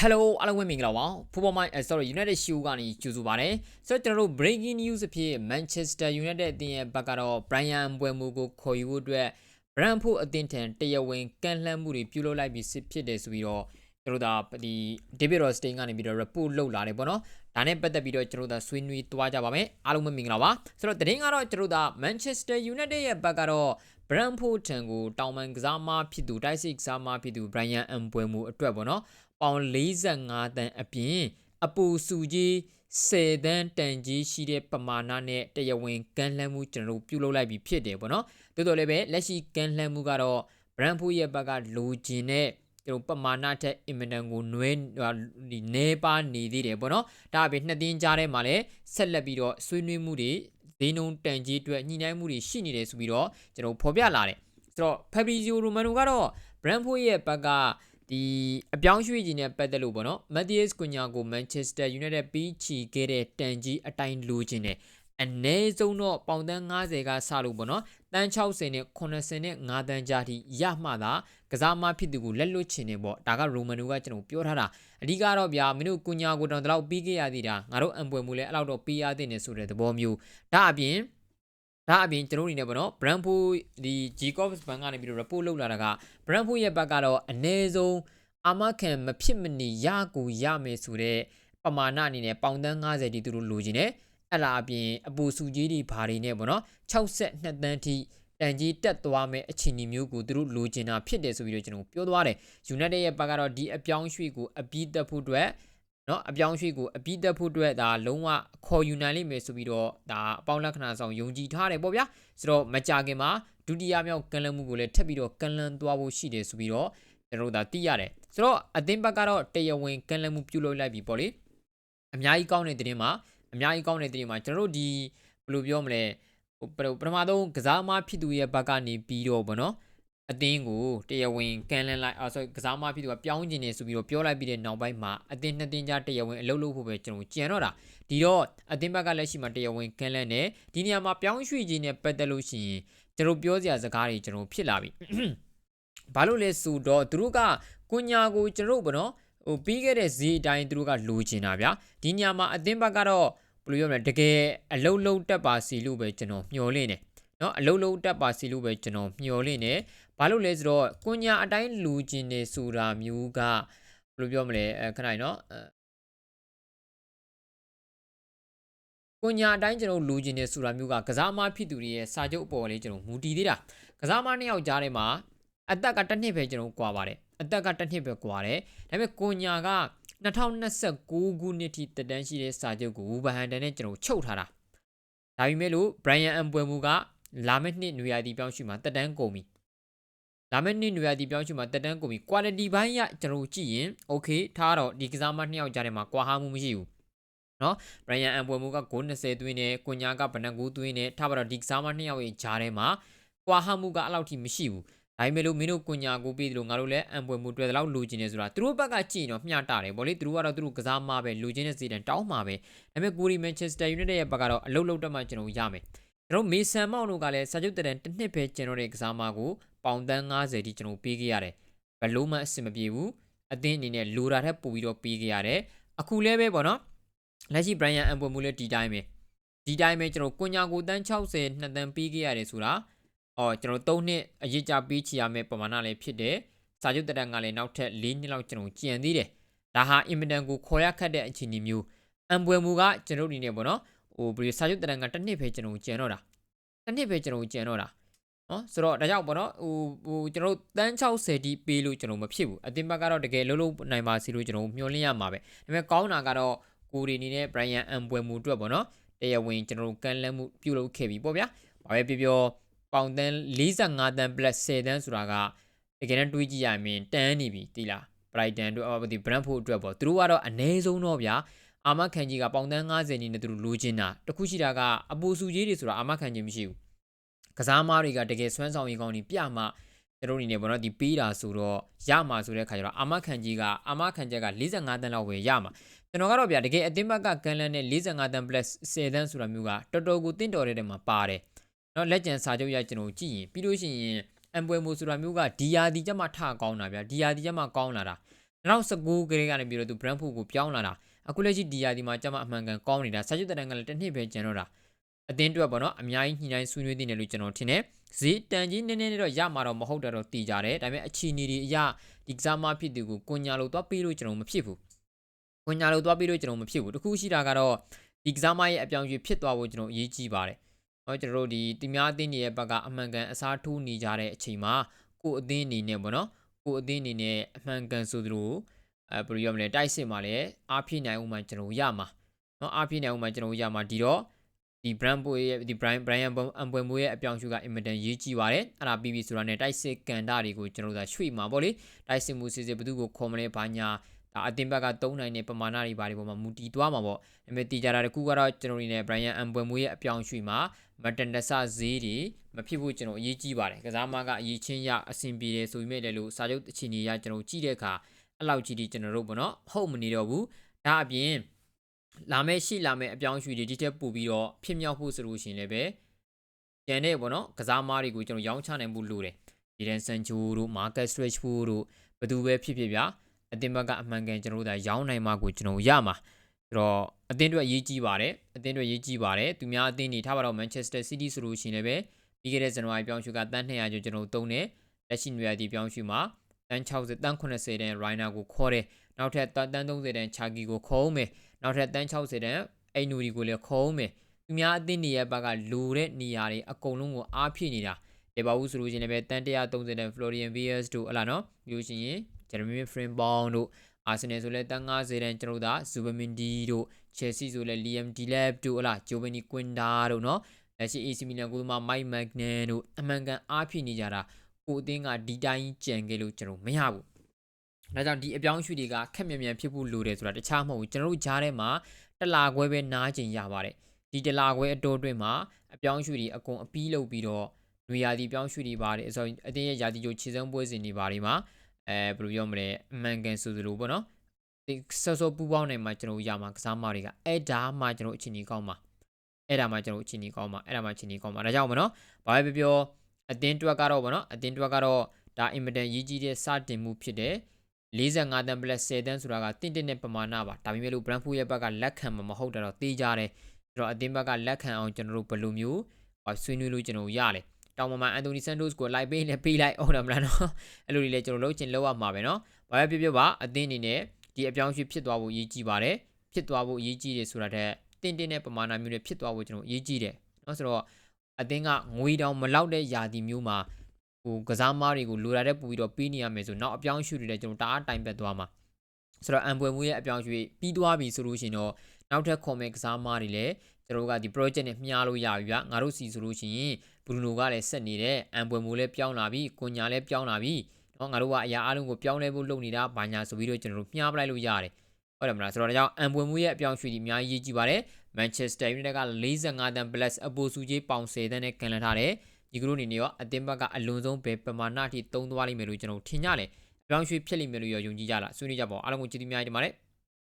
Hello အားလုံးပဲမင်္ဂလာပါ Football Mind sorry United Show ကနေကြိုဆိုပါရစေဆိုတော့ကျွန်တော်တို့ breaking news အဖြစ် Manchester United အသင်းရဲ့ဘက်ကတော့ Brian Mbeumo ကိုခေါ်ယူဖို့အတွက် Brentford အသင်းထံတရားဝင်ကန့်လှမ်းမှုတွေပြုလုပ်လိုက်ပြီးစစ်ဖြစ်တယ်ဆိုပြီးတော့ကျွန်တော်တို့ဒါဒီ David Rostein ကနေပြီးတော့ report လုပ်လာတယ်ပေါ့နော်ဒါနဲ့ပတ်သက်ပြီးတော့ကျွန်တော်တို့ဒါဆွေးနွေးသွားကြပါမယ်အားလုံးပဲမင်္ဂလာပါဆိုတော့သတင်းကတော့ကျွန်တော်တို့ဒါ Manchester United ရဲ့ဘက်ကတော့ Brentford ထံကိုတောင်ပန်ကစားမဖြစ်သူတိုက်စစ်ကစားမဖြစ်သူ Brian Mbeumo အတွက်ပေါ့နော် ပေါင်45တန်အပြင် အပူစုကြီး10တန်းတန်ကြီးရှိတဲ့ပမာဏနဲ့တရားဝင်ကမ်းလှမ်းမှုကျွန်တော်တို့ပြုလုပ်လိုက်ပြီးဖြစ်တယ်ပေါ့နော်တိုးတော်လည်းပဲလက်ရှိကမ်းလှမ်းမှုကတော့ Brentford ရဲ့ဘက်ကလိုချင်တဲ့ကျွန်တော်ပမာဏထက်အင်မတန်ကိုနွဲဒီနေပါနေသေးတယ်ပေါ့နော်ဒါအပြင်နှစ်သိန်းကြားထဲမှာလည်းဆက်လက်ပြီးတော့ဆွေးနွေးမှုတွေဈေးနှုန်းတန်ကြီးအတွက်ညှိနှိုင်းမှုတွေရှိနေတယ်ဆိုပြီးတော့ကျွန်တော်ဖော်ပြလာတယ်ဆိုတော့ Fabrizio Romano ကတော့ Brentford ရဲ့ဘက်က ဒီအပြောင်းရွှေ့ခြင်းနဲ့ပတ်သက်လို့ပေါ့နော် Matthias Cunha ကို Manchester United ပြီးချီခဲ့တဲ့တန်ကြီးအတိုင်းလိုချင်တယ်အနည်းဆုံးတော့ပေါင်တန်း90ကစလို့ပေါ့နော်တန်း60နဲ့80နဲ့5တန်းကြားထိရမှသာကစားမဖြစ်သူကိုလက်လွတ်ချင်တယ်ပေါ့ဒါကရိုမန်နိုကကျွန်တော်ပြောထားတာအဓိကတော့ဗျာမင်းတို့ကုညာကိုတောင်တလောက်ပြီးခဲ့ရသေးတာငါတို့အံပွဲမှုလဲအဲ့လောက်တော့ပြီးရသေးနေဆိုတဲ့သဘောမျိုးဒါအပြင် ဒါအပြင်ကျွန်တော်အနေနဲ့ပေါ့နော် Brentford ဒီ Jacobs Bank ကနေပြီးတော့ report လုပ်လာတာက Brentford ရဲ့ဘက်ကတော့အနည်းဆုံးအာမခံမဖြစ်မနေရကိုရမယ်ဆိုတဲ့ပမာဏအနေနဲ့ပေါင်တန်း90တိသူတို့လိုချင်တယ်အဲ့လာအပြင်အပူစုကြီးတွေဘာတွေနဲ့ပေါ့နော်62တန်းထိတန်ကြီးတက်သွားမဲ့အခြေအနေမျိုးကိုသူတို့လိုချင်တာဖြစ်တယ်ဆိုပြီးတော့ကျွန်တော်ပြောသွားတယ် United ရဲ့ဘက်ကတော့ဒီအပြောင်းရွှေ့ကိုအပြီးတက်ဖို့အတွက် နော်အပြောင်းရွှေ့ကိုအပြီးတက်ဖို့အတွက်ဒါလုံးဝခေါ်ယူနိုင်လိမ့်မယ်ဆိုပြီးတော့ဒါအပေါင်းလက္ခဏာဆောင်ယုံကြည်ထားတယ်ပေါ့ဗျာဆိုတော့မကြခင်မှာဒုတိယမြောက်ကံလန်မှုကိုလည်းထပ်ပြီးတော့ကံလန်သွားဖို့ရှိတယ်ဆိုပြီးတော့ကျွန်တော်တို့ဒါသိရတယ်ဆိုတော့အသင်းဘက်ကတော့တရားဝင်ကံလန်မှုပြုလုပ်လိုက်ပြီပေါ့လေအများကြီးကောင်းတဲ့တဲ့မှာအများကြီးကောင်းတဲ့တဲ့မှာကျွန်တော်တို့ဒီဘယ်လိုပြောမလဲဟိုပထမဆုံးကစားမဖြစ်သူရဲ့ဘက်ကနေပြီးတော့ဗောနော် အသင်းကိုတရားဝင်ကန်လန်းလိုက်အော်ဆိုကစားမဖြစ်သူကပြောင်းကျင်နေဆိုပြီးတော့ပြောလိုက်ပြီးတဲ့နောက်ပိုင်းမှာအသင်းနှစ်သင်းကြားတရားဝင်အလုပ်လုပ်ဖို့ပဲကျွန်တော်ကြံတော့တာဒီတော့အသင်းဘက်ကလက်ရှိမှာတရားဝင်ကန်လန်းနေဒီနေရာမှာပြောင်းရွှေ့ခြင်းနဲ့ပတ်သက်လို့ရှိရင်ကျွန်တော်ပြောစရာစကားတွေကျွန်တော်ဖြစ်လာပြီဘာလို့လဲဆိုတော့သူတို့ကကွညာကိုကျွန်တော်ဗောနော်ဟိုပြီးခဲ့တဲ့ဈေးအတိုင်းသူတို့ကလိုချင်တာဗျာဒီညမှာအသင်းဘက်ကတော့ဘယ်လိုပြောမလဲတကယ်အလုံးလုံးတက်ပါစီလို့ပဲကျွန်တော်မျှော်လင့်တယ် နော်အလုံးလုံးတက်ပါစီလို့ပဲကျွန်တော်မျှော်လင့်တယ်ဘာလို့လဲဆိုတော့ကွညာအတိုင်းလူချင်နေဆိုတာမျိုးကဘယ်လိုပြောမလဲအဲခဏနော်ကွညာအတိုင်းကျွန်တော်လူချင်နေဆိုတာမျိုးကကစားမဖြစ်သူတွေရဲ့စာချုပ်အပေါ်လေးကျွန်တော်မူတည်သေးတာကစားမနှစ်ယောက်ကြားထဲမှာအသက်ကတစ်နှစ်ပဲကျွန်တော်ကွာပါတယ်အသက်ကတစ်နှစ်ပဲကွာတယ်ဒါပေမဲ့ကိုညာက2029ခုနှစ်ထိတက်တန်းရှိတဲ့စာချုပ်ကိုဝူဘဟန်တန်နဲ့ကျွန်တော်ချုပ်ထားတာဒါပေမဲ့လို့ Brian Mbeumo က လာမယ့်နှစ်နွေရာသီပြောင်းရွှေ့မှာတက်တန်းကုန်ပြီလာမယ့်နှစ်နွေရာသီပြောင်းရွှေ့မှာတက်တန်းကုန်ပြီ quality ဘိုင်းရကျွန်တော်ကြည့်ရင် okay ထားတော့ဒီကစားမနှစ်ယောက်ကြားထဲမှာကွာဟမှုမရှိဘူးနော် Brian Mbeumo ကဂိုး20သွင်းတယ်ကိုညာကဗနက်ကူးသွင်းတယ်ထားပါတော့ဒီကစားမနှစ်ယောက်ရဲ့ကြားထဲမှာကွာဟမှုကအဲ့လောက်ထိမရှိဘူးဒါပေမဲ့လို့မင်းတို့ကွညာကိုပြီးတယ်လို့ငါတို့လည်းအံပွဲမှုတွေ့တယ်လို့လိုချင်နေဆိုတာသူတို့ဘက်ကကြည့်ရင်တော့မျှတာတယ်ဗောလေသူတို့ကတော့သူတို့ကစားမှာပဲလိုချင်တဲ့စီတန်တောင်းမှာပဲဒါပေမဲ့ကိုရီမန်ချက်စတာယူနိုက်တက်ရဲ့ဘက်ကတော့အလုတ်လုတ်တက်မှကျွန်တော်ရမယ် ကျွန်တော်မေဆန်မောင်တို့ကလည်းစာချုပ်တန်တစ်နှစ်ပဲကျွန်တော်ရဲ့ကစားမှာကိုပေါင်တန်း90တိကျွန်တော်ပေးခဲ့ရတယ်ဘလို့မှအဆင်မပြေဘူးအသင်းအနေနဲ့လိုတာထက်ပိုပြီးတော့ပေးခဲ့ရတယ်အခုလည်းပဲဗောနော်လက်ရှိ Brian အံပွဲမှုလည်းဒီတိုင်းပဲဒီတိုင်းပဲကျွန်တော်ကွညာကိုတန်း60နှစ်တန်းပေးခဲ့ရတယ်ဆိုတာအော်ကျွန်တော်3နှစ်အရေးကြပေးချရမယ့်ပမာဏလည်းဖြစ်တယ်စာချုပ်တက်တန်ကလည်းနောက်ထပ်4နှစ်လောက်ကျွန်တော်ကြံသေးတယ်ဒါဟာအင်မတန်ကိုခေါ်ရခတ်တဲ့အခြေအနေမျိုးအံပွဲမူကကျွန်တော်ဒီနေပေါ့နော် ဟိုဘယ်စာချုပ်တက်တန်ကတစ်နှစ်ပဲကျွန်တော်ကြံတော့တာတစ်နှစ်ပဲကျွန်တော်ကြံတော့တာနော်ဆိုတော့ဒါကြောင့်ပေါ့နော်ဟိုဟိုကျွန်တော်တန်း60တိပေးလို့ကျွန်တော်မဖြစ်ဘူးအတင်ဘက်ကတော့တကယ်လုံးလုံးနိုင်ပါစီလို့ကျွန်တော်မျှော်လင့်ရမှာပဲဒါပေမဲ့ကောင်းတာကတော့ကိုရီနေနဲ့ Brian အံပွဲမူအတွက်ပေါ့နော်တရားဝင်ကျွန်တော်ကန်လန်းမှုပြုလုပ်ခဲ့ပြီပေါ့ဗျာဘာပဲပြောပြောပေါင်တန်း45တန်း plus 10တန်းဆိုတာကတကယ်တမ်းတွေးကြည့်ရရင်တန်းနေပြီတိလား Brighton တို့အော်ဒီ Brentford အတွက်ပေါ့သူတို့ကတော့အ ਨੇ ဆုံးတော့ဗျာ အာမခံကြီးကပေါင်တန်း90နေနဲ့သူတို့လိုချင်တာတခုရှိတာကအပူစုကြီးတွေဆိုတာအာမခံကြီးမရှိဘူးကစားမားတွေကတကယ်ဆွမ်းဆောင်ရည်ကောင်းနေပြမှကျွန်တော်အနေနဲ့ပေါ့နော်ဒီပေးတာဆိုတော့ရမှာဆိုတဲ့ခါကျတော့အာမခံကြီးကအာမခံချက်က45တန်းလောက်ပဲရမှာကျွန်တော်ကတော့ဗျာတကယ်အသင်းဘက်ကကန်လန်နဲ့45တန်း plus 10တန်းဆိုတာမျိုးကတော်တော်ကိုတင့်တော်တဲ့တဲမှာပါတယ်နော်လက်ကျန်စာချုပ်ရကျွန်တော်ကြည့်ရင်ပြီးလို့ရှိရင်အမ်ပွဲမိုဆိုတာမျိုးကဒီယာဒီချက်မှထကောင်းတာဗျာဒီယာဒီချက်မှကောင်းလာတာ2019ကလေးကနေပြီးတော့သူ Brentford ကိုပြောင်းလာတာ အခုလက်ရှိဒီယာဒီမှာကျမအမှန်ကန်ကောင်းနေတာစာချုပ်တန်ကလည်းတစ်နှစ်ပဲကျန်တော့တာအတင်းတွက်ပေါ့နော်အများကြီးညှိနှိုင်းဆွေးနွေးနေတယ်လို့ကျွန်တော်ထင်တယ်ဈေးတန်ကြီးနည်းနည်းလေးတော့ရမှာတော့မဟုတ်တာတော့တည်ကြတယ်ဒါပေမဲ့အချီနီဒီအရာဒီကစားမဖြစ်သူကိုကွန်ညာလို့သွားပေးလို့ကျွန်တော်မဖြစ်ဘူးကွန်ညာလို့သွားပေးလို့ကျွန်တော်မဖြစ်ဘူးတခုရှိတာကတော့ဒီကစားမရဲ့အပြောင်းအရွှေ့ဖြစ်သွားဖို့ကျွန်တော်အရေးကြီးပါတယ်ဟောကျွန်တော်တို့ဒီတီများအသင်းတွေရဲ့ဘက်ကအမှန်ကန်အစားထိုးနေကြတဲ့အချိန်မှာကိုအသင်းအနေနဲ့ပေါ့နော်ကိုအသင်းအနေနဲ့အမှန်ကန်ဆိုသလို အဲဘယ်လိုရမလဲတိုက်စစ်မှာလည်းအားဖြည့်နိုင်ဦးမှကျွန်တော်ရမှာเนาะအားဖြည့်နိုင်ဦးမှကျွန်တော်ရမှာဒီတော့ဒီ brand ပိုရဲ့ဒီ brand Brian အံပွဲမွေးရဲ့အပြောင်းအရွှေ့ကအင်မတန်ရေးကြီးပါတယ်အဲ့ဒါပြီးပြီဆိုတာနဲ့တိုက်စစ်ကန်တာတွေကိုကျွန်တော်တို့ရွှေ့မှာပေါ့လေတိုက်စစ်မှုစစ်စစ်ဘသူကိုခေါ်မလဲဘာညာဒါအတင်ဘက်ကသုံးနိုင်တဲ့ပမာဏတွေဘာတွေပေါ်မှာမူတည်သွားမှာပေါ့ဒါပေမဲ့တည်ကြတာတခုကတော့ကျွန်တော်တို့နေ Brian အံပွဲမွေးရဲ့အပြောင်းအရွှေ့မှာမတန်တဆဈေးတွေမဖြစ်ဖို့ကျွန်တော်အရေးကြီးပါတယ်ကစားမကအရေးချင်းရအဆင်ပြေတယ်ဆိုပေမဲ့လည်းလို့စာချုပ်အခြေအနေရကျွန်တော်ကြည့်တဲ့အခါ အဲ့လောက်ကြီးဒီကျွန်တော်တို့ပေါ့နော်ဟုတ်မနေတော့ဘူးဒါအပြင်လာမယ့်ရှိလာမယ့်အပြောင်းအရွှေ့တွေဒီတက်ပို့ပြီးတော့ဖြစ်မြောက်ဖို့ဆိုလို့ရှိရင်လည်းပဲကျန်တဲ့ပေါ့နော်ကစားမားတွေကိုကျွန်တော်ရောင်းချနိုင်ဖို့လိုတယ်ဒီဒန်ဆန်ချိုတို့မာကတ်စထရက်ချ်ဖို့တို့ဘယ်သူပဲဖြစ်ဖြစ်ဗျာအတင်ဘက်ကအမှန်ကန်ကျွန်တော်တို့ဒါရောင်းနိုင်မှာကိုကျွန်တော်ရမှာဆိုတော့အသင်းတွေရေးကြီးပါတယ်အသင်းတွေရေးကြီးပါတယ်သူများအသင်းတွေထားပါတော့ Manchester City ဆိုလို့ရှိရင်လည်းပဲပြီးခဲ့တဲ့ဇန်နဝါရီပြောင်းရွှေ့ကတန်း200ကျော်ကျွန်တော်တုံးတယ်လက်ရှိနွေရာသီပြောင်းရွှေ့မှာ တန်း60တန်း80တန်း Rainer ကိုခေါ်တယ်နောက်ထပ်တန်း30တန်း Chagi ကိုခေါ်အောင်မယ်နောက်ထပ်တန်း60တန်းအိနူဒီကိုလည်းခေါ်အောင်မယ်သူများအသင်းတွေရဲ့ဘက်ကလိုတဲ့နေရာတွေအကုန်လုံးကိုအားဖြည့်နေတာလေပါဘူးဆိုလို့ရှိရင်လည်းတန်း130တန်း Florian Villas တို့ဟလာနော်ပြီးလို့ရှိရင် Jeremy Frimpong တို့အာဆင်နယ်ဆိုလဲတန်း90တန်းကျွန်တော်တို့ဒါဇူဘမင်ဒီတို့ချယ်ဆီဆိုလဲလီယမ်ဒီလက်တို့ဟလာဂျိုဗနီကွင်ဒါတို့နော်လက်ရှိ AC Milan ကိုမှမိုက်မက်နန်တို့အမှန်ကန်အားဖြည့်နေကြတာ ကိုအသင်းကဒီတိုင်းကြံခဲ့လို့ကျွန်တော်မရဘူးဒါကြောင့်ဒီအပြောင်းရွှေ့တွေကခက်မြန်မြန်ဖြစ်ဖို့လိုတယ်ဆိုတာတခြားမဟုတ်ဘူးကျွန်တော်တို့ကြားထဲမှာတလာခွဲပဲနားကျင်ရပါတယ်ဒီတလာခွဲအတိုးအတွင်းမှာအပြောင်းရွှေ့တွေအကုန်အပီးလုပ်ပြီးတော့နွေရာသီပြောင်းရွှေ့တွေပါတယ်ဆိုအတင်းရဲ့ရာသီကျိုးခြေစမ်းပွဲစဉ်တွေပါတယ်မှာအဲဘယ်လိုပြောမလဲအမှန်ကန်ဆိုသလိုပေါ့နော်ဒီဆော့ဆော့ပူပေါင်းနိုင်မှာကျွန်တော်ရမှာကစားမတွေကအဲ့ဒါမှကျွန်တော်အချိန်ကြီးကောင်းမှာအဲ့ဒါမှကျွန်တော်အချိန်ကြီးကောင်းမှာအဲ့ဒါမှအချိန်ကြီးကောင်းမှာဒါကြောင့်မနော်ဘာပဲပြောပြော အတင်းတွက်ကတော့ဗောနော်အတင်းတွက်ကတော့ဒါအင်မတန်ရေးကြီးတဲ့စတင်မှုဖြစ်တယ်45တန်း plus 10တန်းဆိုတာကတင့်တင့်တဲ့ပမာဏပါဒါပေမဲ့လို့ Brentford ရဲ့ဘက်ကလက်ခံမှာမဟုတ်တော့တေးကြတယ်ဆိုတော့အတင်းဘက်ကလက်ခံအောင်ကျွန်တော်တို့ဘယ်လိုမျိုးဆွေးနွေးလို့ကျွန်တော်ရတယ်တောင်ပေါ်မှာအန်တိုနီဆန်တိုစ်ကိုလိုက်ပေးနေပေးလိုက်အောင်တယ်မလားနော်အဲ့လိုတွေလည်းကျွန်တော်လုပ်ချင်လုပ်ရမှာပဲနော်ဘာပဲပြောပြောပါအတင်းအနေနဲ့ဒီအပြောင်းအရွှေ့ဖြစ်သွားဖို့အရေးကြီးပါတယ်ဖြစ်သွားဖို့အရေးကြီးတယ်ဆိုတာတဲ့တင်းတင်းတဲ့ပမာဏမျိုးနဲ့ဖြစ်သွားဖို့ကျွန်တော်အရေးကြီးတယ်နော်ဆိုတော့ အတင်းကငွေတောင်မလောက်တဲ့ယာတီမျိုးမှာဟိုကစားမားတွေကိုလိုလာတဲ့ပူပြီးတော့ပေးနေရမယ်ဆိုနောက်အပြောင်းအရွှေ့တွေလည်းကျွန်တော်တအားတိုင်ပတ်သွားမှာဆိုတော့အံပွဲမှုရဲ့အပြောင်းအရွှေ့ပြီးသွားပြီဆိုလို့ရှိရင်တော့နောက်ထပ်ခေါ်မဲ့ကစားမားတွေလည်းကျွန်တော်တို့ကဒီ project နဲ့မျှလို့ရပြီဗျငါတို့စီဆိုလို့ရှိရင်ဘရူနိုကလည်းဆက်နေတယ်အံပွဲမှုလည်းပြောင်းလာပြီကွန်ညာလည်းပြောင်းလာပြီနော်ငါတို့ကအရာအလုံးကိုပြောင်းလဲဖို့လုပ်နေတာဘာညာဆိုပြီးတော့ကျွန်တော်တို့မျှပလိုက်လို့ရတယ်ဟုတ်တယ်မလားဆိုတော့ဒါကြောင့်အံပွဲမှုရဲ့အပြောင်းရွှေ့ဒီအများကြီးရေးကြည့်ပါတယ် Manchester United က45တန်း plus အပိုစုကြီးပေါင်10တန်းနဲ့ကန်လန်ထားတယ်ဒီကရိုအနေနဲ့ရောအသင်းဘက်ကအလွန်ဆုံးပဲပမာဏအထိသုံးသွားလိမ့်မယ်လို့ကျွန်တော်ထင်ကြတယ်အပြောင်းရွှေ့ဖြစ်လိမ့်မယ်လို့ရောယုံကြည်ကြလားဆွေးနွေးကြပါဦးအားလုံးကိုကျေးဇူးများတင်ပါတယ်